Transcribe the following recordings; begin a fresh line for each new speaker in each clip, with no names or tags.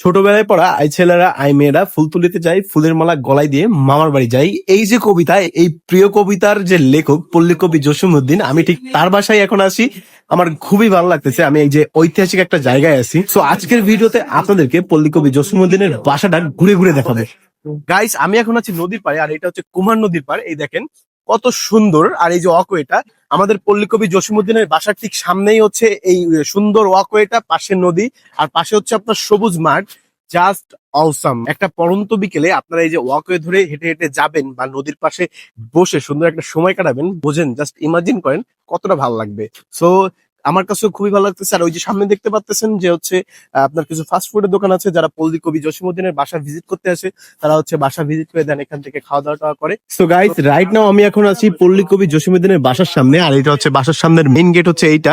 ছোটবেলায় পড়া আই ছেলেরা, আই মেয়েরা ফুল তুলিতে যায় ফুলের মালা গলায় দিয়ে মামার বাড়ি যাই। এই যে কবিতা এই প্রিয় কবিতার যে লেখক পল্লী কবি জসিমউদ্দিন, আমি ঠিক তার বাসায় এখন আসি আমার খুবই ভালো লাগতেছে, আমি এই যে ঐতিহাসিক একটা জায়গায় আছি। তো আজকের ভিডিওতে আপনাদেরকে পল্লী কবি জসিমউদ্দিনের বাসাটা ঘুরে ঘুরে দেখাবে। গাইস আমি এখন আছি নদীর পাড়ে, আর এটা হচ্ছে কুমার নদীর পাড়। এই দেখেন কত সুন্দর। আর এই যে ওয়াকওয়েটা, আমাদের পল্লী কবি জসিমুদ্দিনের বাসার ঠিক সামনেই হচ্ছে এই সুন্দর ওয়াকওয়েটা পাশে নদী। আর পাশে হচ্ছে আপনার সবুজ মাঠ, জাস্ট অসাম একটা পরন্ত বিকেলে আপনারা এই যে ওয়াকওয়ে ধরে হেঁটে হেঁটে যাবেন বা নদীর পাশে বসে সুন্দর একটা সময় কাটাবেন, বোঝেন, জাস্ট ইমাজিন করেন কতটা ভালো লাগবে। সো আমার কাছেও খুবই ভালো লাগতেছে। আর ওই যে সামনে দেখতে পাচ্তেছেন যে হচ্ছে আপনার কিছু ফাস্ট ফুডের দোকান আছে, যারা পল্লী কবি জসিমুদ্দিনের বাসা ভিজিট করতে আসে, তারা হচ্ছে বাসা ভিজিট করে দেন, এখান থেকে খাওয়া দাওয়া টাওয়া করে। সো গাইস রাইট নাও আমি এখন আছি পল্লী কবি জসিমুদ্দিনের বাসার সামনে, আর এটা হচ্ছে বাসার সামনের মেইন গেট হচ্ছে এইটা।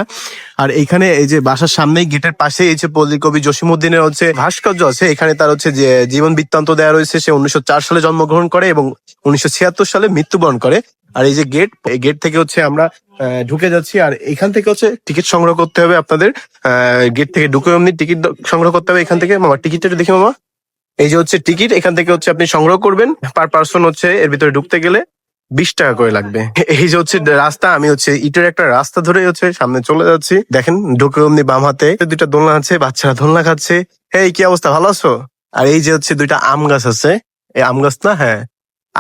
আর এখানে এই যে বাসার সামনেই গেটের পাশে এই যে পল্লী কবি জসিমুদ্দিনের হচ্ছে ভাস্কর্য আছে, এখানে তার হচ্ছে যে জীবন বৃত্তান্ত দেওয়া রয়েছে, সে উনিশশো চার সালে জন্মগ্রহণ করে এবং উনিশশো ছিয়াত্তর সালে মৃত্যুবরণ করে। আর এই যে গেট এই গেট থেকে হচ্ছে আমরা ঢুকে যাচ্ছি, আর এখান থেকে হচ্ছে টিকিট সংগ্রহ করতে হবে আপনাদের। গেট থেকে ঢুকে এমনি টিকিট সংগ্রহ করতে হবে এখান থেকে। মামা টিকিটটা দেখি মামা। এই যে হচ্ছে টিকিট এখান থেকে হচ্ছে আপনি সংগ্রহ করবেন। পার পার্সন হচ্ছে এর ভিতরে ঢুকতে গেলে বিশ টাকা করে লাগবে। এই যে হচ্ছে রাস্তা, আমি হচ্ছে ইটের একটা রাস্তা ধরে হচ্ছে সামনে চলে যাচ্ছি। দেখেন, ঢুকে অমনি বাম হাতে দুইটা দোলনা আছে, বাচ্চারা দোলনা খাচ্ছে। এই, কি অবস্থা? ভালো আছো? আর এই যে হচ্ছে দুইটা আম গাছ আছে। এই আম গাছ না? হ্যাঁ।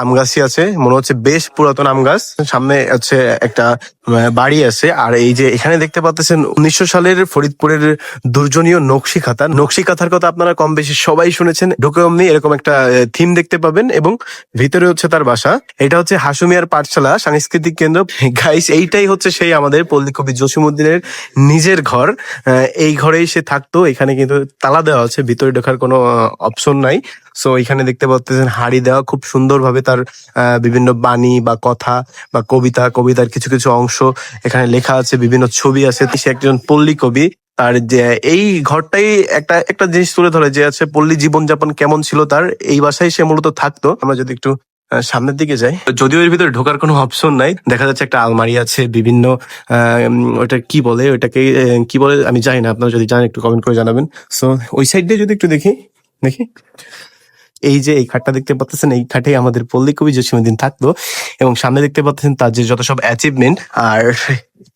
আম গাছই আছে। মনে হচ্ছে বেশ পুরাতন আম গাছ। সামনে হচ্ছে একটা বাড়ি আছে। আর এই যে এখানে দেখতে পাচ্ছেন উনিশশো সালের ফরিদপুরের দুর্জনীয় নকশি খাতা। নকশি কাঁথার কথা আপনারা কম বেশি সবাই শুনেছেন। ঢুকে অমনি এরকম একটা থিম দেখতে পাবেন এবং ভিতরে হচ্ছে তার বাসা। এটা হচ্ছে হাসুমিয়ার পাঠশালা, সাংস্কৃতিক কেন্দ্র। গাইস এইটাই হচ্ছে সেই আমাদের পল্লী কবি জসিমুদ্দিনের নিজের ঘর। এই ঘরেই সে থাকতো। এখানে কিন্তু তালা দেওয়া আছে। ভিতরে ঢোকার কোনো অপশন নাই। সো এখানে দেখতে পাচ্ছেন হাড়ি দেওয়া খুব সুন্দরভাবে তার বিভিন্ন বাণী বা কথা বা কবিতা, কবিতার কিছু কিছু অংশ এখানে লেখা আছে, বিভিন্ন ছবি আছে। সে একজন পল্লী কবি। তার যে, এই ঘরটাই একটা একটা জিনিস তুলে ধরে যে আছে, পল্লী জীবনযাপন কেমন ছিল তার, এই বাসায় সে মূলত থাকতো। আমরা যদি একটু সামনের দিকে যাই। যদিও এর ভিতরে ঢোকার কোনো অপশন নাই, দেখা যাচ্ছে একটা আলমারি আছে, বিভিন্ন ওটা কি বলে, ওটাকে কি বলে, আমি জানি না, আপনারা যদি জানেন একটু কমেন্ট করে জানাবেন। সো ওই সাইড দিয়ে যদি একটু দেখি দেখি। এই যে এই খাটটা দেখতে পাচ্ছেন এই খাটে আমাদের পল্লী কবি জসিমুদ্দিন থাকতো এবং সামনে দেখতে পাচ্ছেন তার যে যত সব অ্যাচিভমেন্ট আর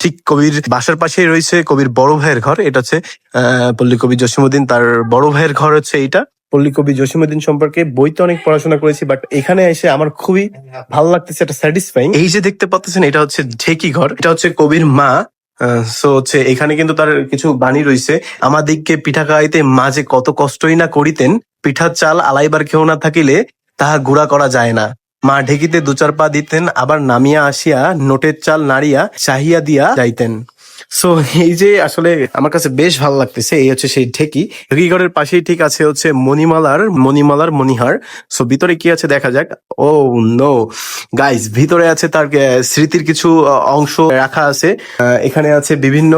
ঠিক কবির বাসার পাশেই রয়েছে কবির বড় ভাইয়ের ঘর, এটা হচ্ছে পল্লী কবি জসিমুদ্দিন তার বড় ভাইয়ের ঘর হচ্ছে এইটা। পল্লী কবি জসিমুদ্দিন সম্পর্কে বইতে অনেক পড়াশোনা করেছি বাট এখানে এসে আমার খুবই ভালো লাগতেছে একটা স্যাটিসফাইং এই যে দেখতে পাচ্ছেন এটা হচ্ছে ঢেকি ঘর, এটা হচ্ছে কবির মা সো হচ্ছে এখানে কিন্তু তার কিছু বাণী রয়েছে। আমাদিগকে পিঠা খাইতে মাঝে কত কষ্টই না করিতেন পিঠার চাল আলাইবার কেউ না থাকিলে তাহা গুড়া করা যায় না। মা ঢেকিতে দু চার পা দিতেন, আবার নামিয়া আসিয়া নোটের চাল নাড়িয়া চাহিয়া দিয়া যাইতেন। সো এই যে আসলে আমার কাছে বেশ ভালো লাগতেছে এই হচ্ছে সেই ঢেকি। ঢেকিঘরের পাশেই ঠিক আছে হচ্ছে মণিমালার মণিমালার মণিহার। সো ভিতরে কি আছে দেখা যাক। ও নো গাইস ভিতরে আছে তার স্মৃতির কিছু অংশ রাখা আছে। এখানে আছে বিভিন্ন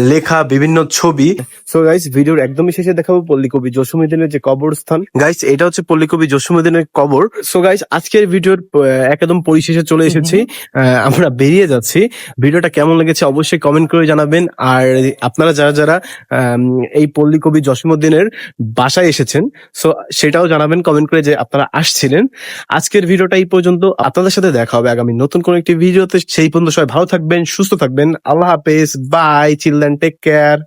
লেখা বিভিন্ন ছবি। সো গাইস ভিডিওর একদমই শেষে দেখাবো পল্লী কবি জসিমুদ্দিনের যে কবরস্থান। গাইস এটা হচ্ছে পল্লী কবি জসিমুদ্দিনের কবর। সো গাইস আজকের ভিডিওর একদম পরিশেষে চলে এসেছি। আহ, আমরা বেরিয়ে যাচ্ছি। ভিডিওটা কেমন লেগেছে অবশ্যই কমেন্ট করে জানাবেন। আর আপনারা যারা যারা এই পল্লী কবি জসিমুদ্দিনের বাসায় এসেছেন সো সেটাও জানাবেন কমেন্ট করে যে আপনারা আসছিলেন। আজকের ভিডিওটা এই পর্যন্ত। আপনাদের সাথে দেখা হবে আগামী নতুন কোন একটি ভিডিওতে। সেই পর্যন্ত সবাই ভালো থাকবেন, সুস্থ থাকবেন। আল্লাহ হাফেজ। By children take care